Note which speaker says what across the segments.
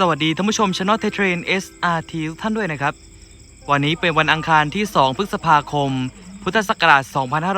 Speaker 1: สวัสดีท่านผู้ชมช anel เทเทรน SRT ทุกท่านด้วยนะครับ วันนี้เป็นวันอังคารที่ 2 พฤษภาคม พุทธศักราช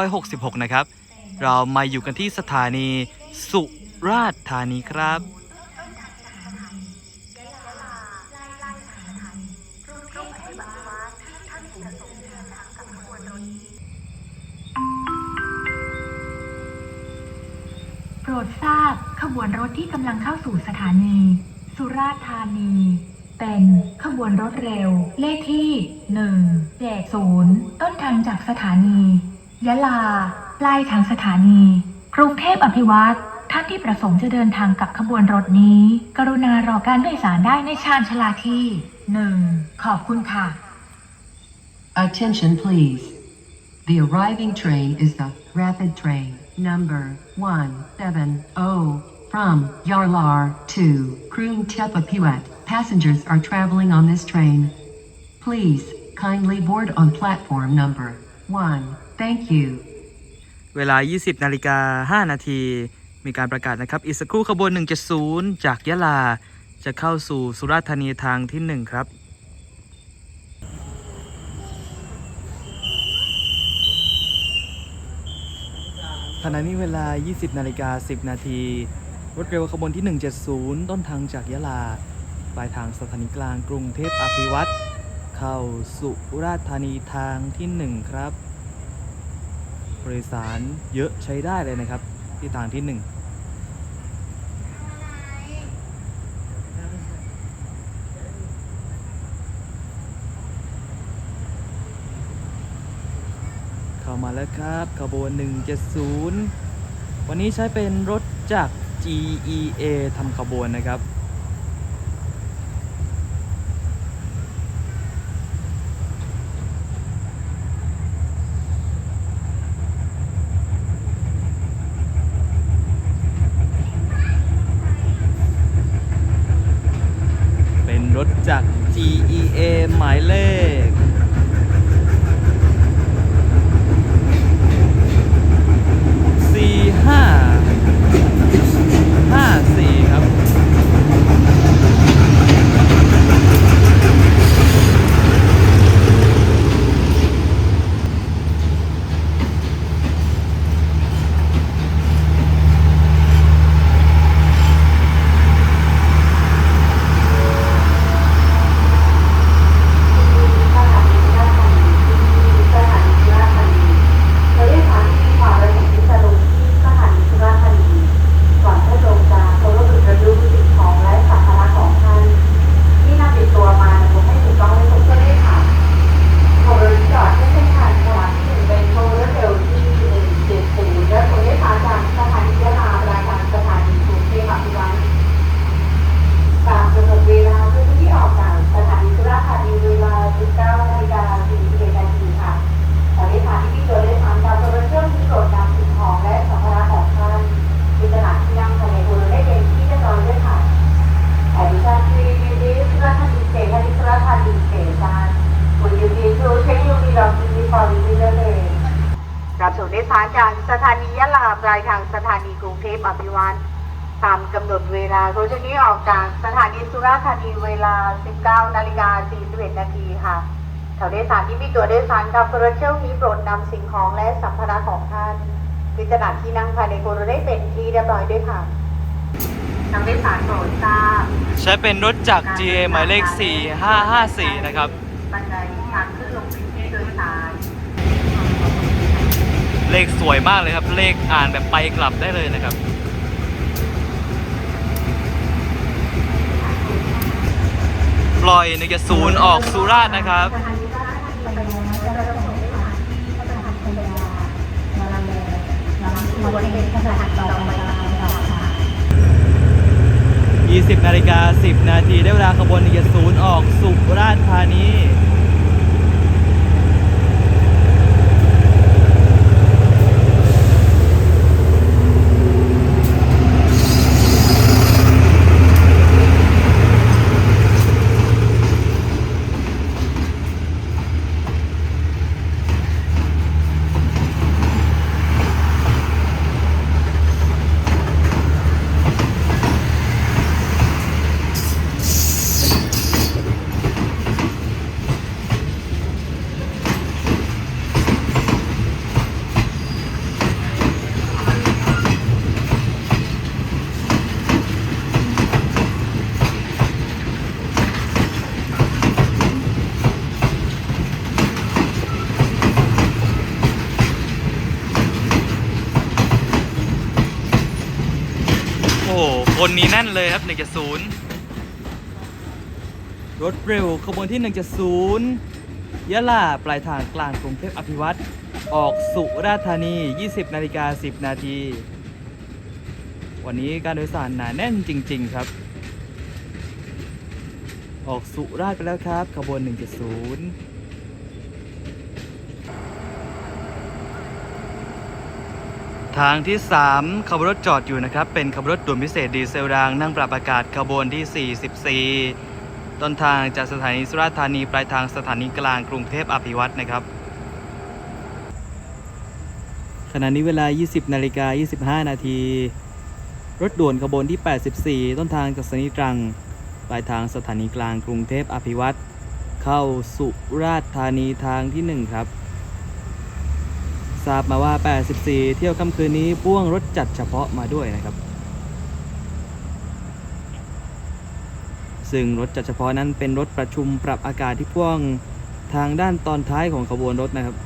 Speaker 1: 2566 นะครับ เรามาอยู่กันที่สถานีสุราษฎร์ธานีครับ
Speaker 2: โปรดทราบขบวนรถที่กำลังเข้าสู่สถานี สุราษฎร์ธานี เป็นขบวนรถเร็ว เลขที่1เจ็ดศูนย์ต้นทางจากสถานี ยะลา ปลายทางสถานี กรุงเทพอภิวัตรท่านที่ประสงค์จะเดินทางกับขบวนรถนี้ กรุณารอการโดยสารได้ในชานชลาที่หนึ่งขอบคุณค่ะ
Speaker 3: Attention please. The arriving train is the rapid train number 170 from Yarlar to Kroon Tepapuat. Passengers are traveling on this train. Please kindly board on platform number 1. Thank you.
Speaker 1: เวลา 20 นาฬิกา 5 นาที มีการประกาศนะครับ อีกสักครู่ขบวน 170 จากยะลา จะเข้าสู่สุราษฎร์ธานีทางที่ 1 ครับ ขณะนี้เวลา 20 นาฬิกา 10 นาที รถเร็วขบวนที่ 170 ต้นทางจากยะลา ปลายทางสถานีกลางกรุงเทพอภิวัตรเข้าสุราษฎร์ธานีทางที่ 1 ครับบริสารเยอะใช้ได้เลยนะครับ ที่ทางที่1เข้ามาแล้วครับขบวน 170 วันนี้ใช้เป็นรถจาก GEA ทำขบวนนะครับ เป็นรถจาก GEA หมายเลข สี่ห้าห้าสี่ครับ
Speaker 4: ตามกำหนดเวลาเพื่อที่ออกจากสถานีสุราษฎร์ธานีเวลา 19นาฬิกา41นาทีค่ะตอนนี้ค่ะที่พี่ตัวได้ทำการโทรเครื่องที่โปรดนำสิ่งของและสัมภาระของท่านที่ตลาดที่นั่งภายในบริเวณได้เป็นที่เรียบร้อยด้วยค่ะแอดดิชั่นที่วิวดีสุราษฎร์ธานีเขตธานีสุราษฎร์ธานีเขตการ Would you be to check your belongings before leaving the train รับส่งโดยสาร จากสถานียะลาปลายทางสถานีกรุงเทพอภิวัตตามกำหนดเวลารถชนี้ออกจากสถานีสุราษฎร์ธานีเวลา 19นาฬิกา41นาทีค่ะแถวโดยสารที่มีตัวโดยสารกับรถเที่ยวนี้โปรดนำสิ่งของและสัมภาระของท่านคือขนาที่นั่งภายในโกรได้เป็นที่เรียบร้อยด้วยค่ะทางโดยสารโปรดทราบ
Speaker 1: ใช้เป็นรถจาก GA หมายเลข 4554 นะครับ
Speaker 4: บันไดทางขึ้นลงเป็นที่โดยสาร
Speaker 1: เลขสวยมากเลยครับ เลขอ่านแบบไปกลับได้เลยนะครับ ปล่อยในกศูนย์ออกสุราษฎร์นะครับ20นาฬิกา10 นาทีได้เวลาขบวน1 0ออกสุราษฎร์ธานี โอ้คนนี้แน่นเลยครับ170รถเร็วขบวนที่170ยะลาปลายทางกลางกรุงเทพอภิวัตรออกสุราษฎร์ธานี 20 นาฬิกา 10 นาที วันนี้การโดยสารหนาแน่นจริง ๆ ครับ ออกสุราษฎร์ไปแล้วครับ ขบวน170 ทางที่ 3 ขบวนรถจอดอยู่นะครับ เป็นขบวนรถด่วนพิเศษดีเซลราง นั่งปรับอากาศขบวนที่ 44 ต้นทางจากสถานีสุราษฎร์ธานี ปลายทางสถานีกลางกรุงเทพอภิวัตรนะครับ ขณะนี้เวลา 20 นาฬิกา 25 นาที รถด่วนขบวนที่ 84 ต้นทางจากสถานีตรัง ปลายทางสถานีกลางกรุงเทพอภิวัตรเข้าสุราษฎร์ธานีทางที่ 1 ครับ ทราบมาว่า 84 เที่ยวค่ำคืนนี้พ่วงรถจัดเฉพาะมาด้วยนะครับ ซึ่งรถจัดเฉพาะนั้นเป็นรถประชุมปรับอากาศที่พ่วงทางด้านตอนท้ายของขบวนรถนะครับ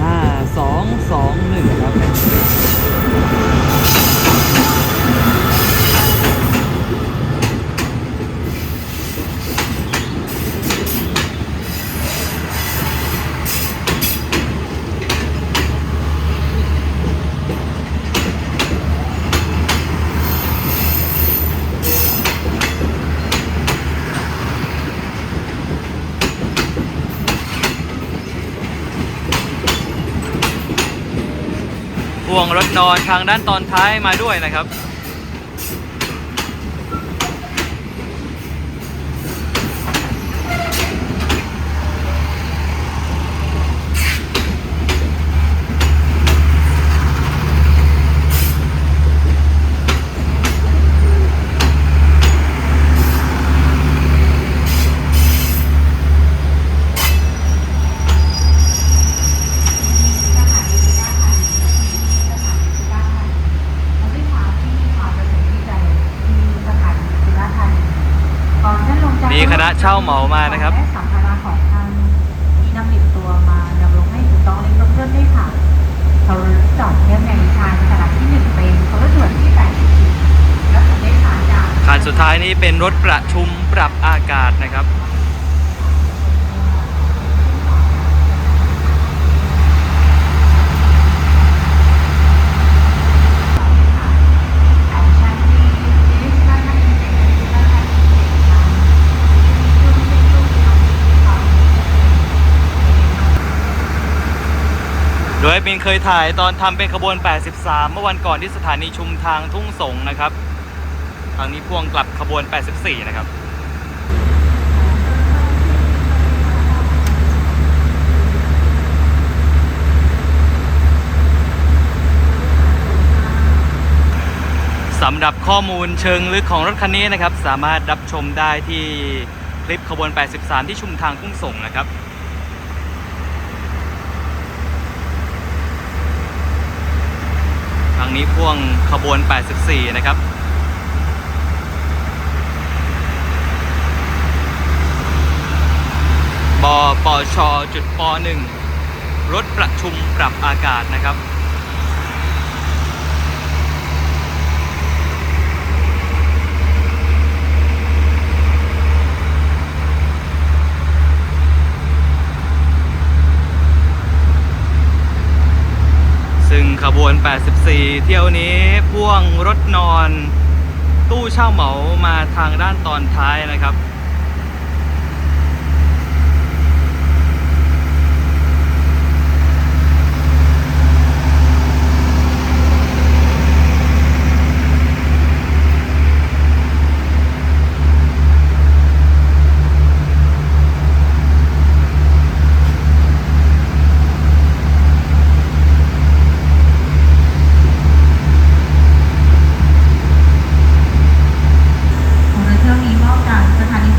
Speaker 1: ห้าสองสองหนึ่งครับ วงรถนอนทางด้านตอนท้ายมาด้วยนะครับ มีคณะเช่าเหมามานะครับ
Speaker 4: และสัมภาระของท่านที่นำติดตัวมานำลงให้ถูกต้องเล็กลงเพื่อนด้วยค่ะเขาจอดเทียบในชานขนาดที่หนึ่งเป็นเขารถด่วนที่แปดสิบสี่และสำเร็จสารจาก
Speaker 1: คันสุดท้ายนี้เป็นรถประชุมปรับอากาศนะครับ
Speaker 4: แอคชั่นดีดิสคัทอินเตอร์ดิสคัทอินเตอร์ค่ะยุ่งเป็นยุ่งทำเป็นความ
Speaker 1: โดยบิน เคยถ่ายตอนทำเป็นขบวน 83 เมื่อวันก่อนที่สถานีชุมทางทุ่งสงนะครับ ทางนี้พ่วงกลับขบวน 84 นะครับสำหรับข้อมูลเชิงลึกของรถคันนี้นะครับ สามารถรับชมได้ที่คลิปขบวน 83 ที่ชุมทางทุ่งสงนะครับ ทา งนี้พ่วงขบวน 84 นะครับ บปชจุดปหนึ่งรถประชุมปรับอากาศนะครับ วน 84 เที่ยวนี้พ่วงรถนอน ตู้เช่าเหมามาทางด้านตอนท้ายนะครับ
Speaker 4: ของเรือเที่ยวนี้มอบจากสถานี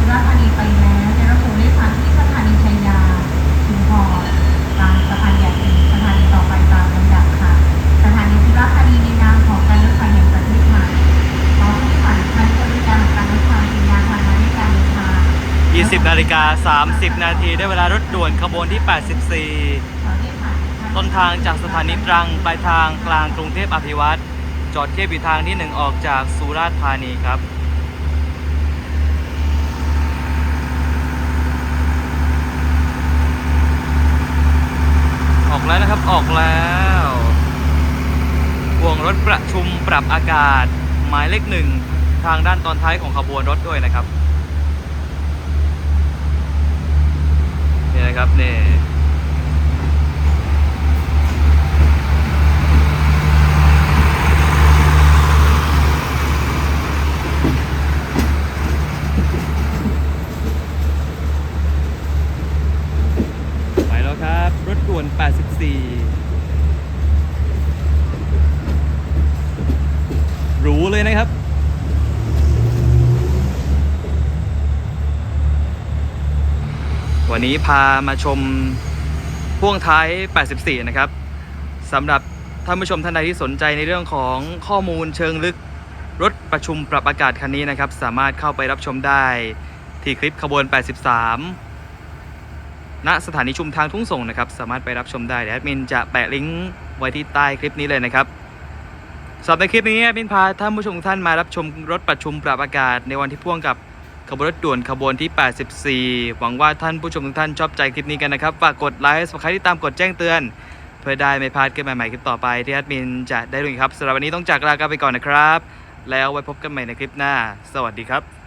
Speaker 1: 20นาฬิกา30 นาทีได้เวลารถด่วนขบวนที่ 84 ต้นทางจากสถานีตรังปลายทางกลางกรุงเทพอภิวัตรจอดเทียบอยู่ทางที่หนึ่งออกจากสุราษฎร์ธานีครับออกแล้วนะครับออกแล้วห่วงรถประชุมปรับอากาศ หมายเลขหนึ่งทางด้านตอนท้ายของขบวนรถด้วยนะครับ นี่นะครับนี่ วันนี้พามาชมพ่วงท้าย 84 นะครับสำหรับท่านผู้ชมท่านใดที่สนใจในเรื่องของข้อมูลเชิงลึกรถประชุมปรับอากาศคันนี้นะครับ สามารถเข้าไปรับชมได้ที่คลิปขบวน 83 ณ สถานีชุมทางทุ่งส่งนะครับ สามารถไปรับชมได้เดี๋ยวแอดมินจะแปะลิงก์ไว้ที่ใต้คลิปนี้เลยนะครับสำหรับในคลิปนี้พินพาท่านผู้ชมท่านมารับชมรถประชุมปรับอากาศในวันที่พ่วงกับ ขบวนรถด่วนขบวนที่ 84 หวังว่าท่านผู้ชมทุกท่านชอบใจคลิปนี้กันนะครับ ฝากกดไลค์สมัครที่ตามกดแจ้งเตือน เพื่อได้ไม่พลาดคลิปใหม่ๆคลิปต่อไปที่แอดมินจะได้รู้อีกครับสำหรับวันนี้ต้องจากลากันไปก่อนนะครับ แล้วไว้พบกันใหม่ในคลิปหน้า สวัสดีครับ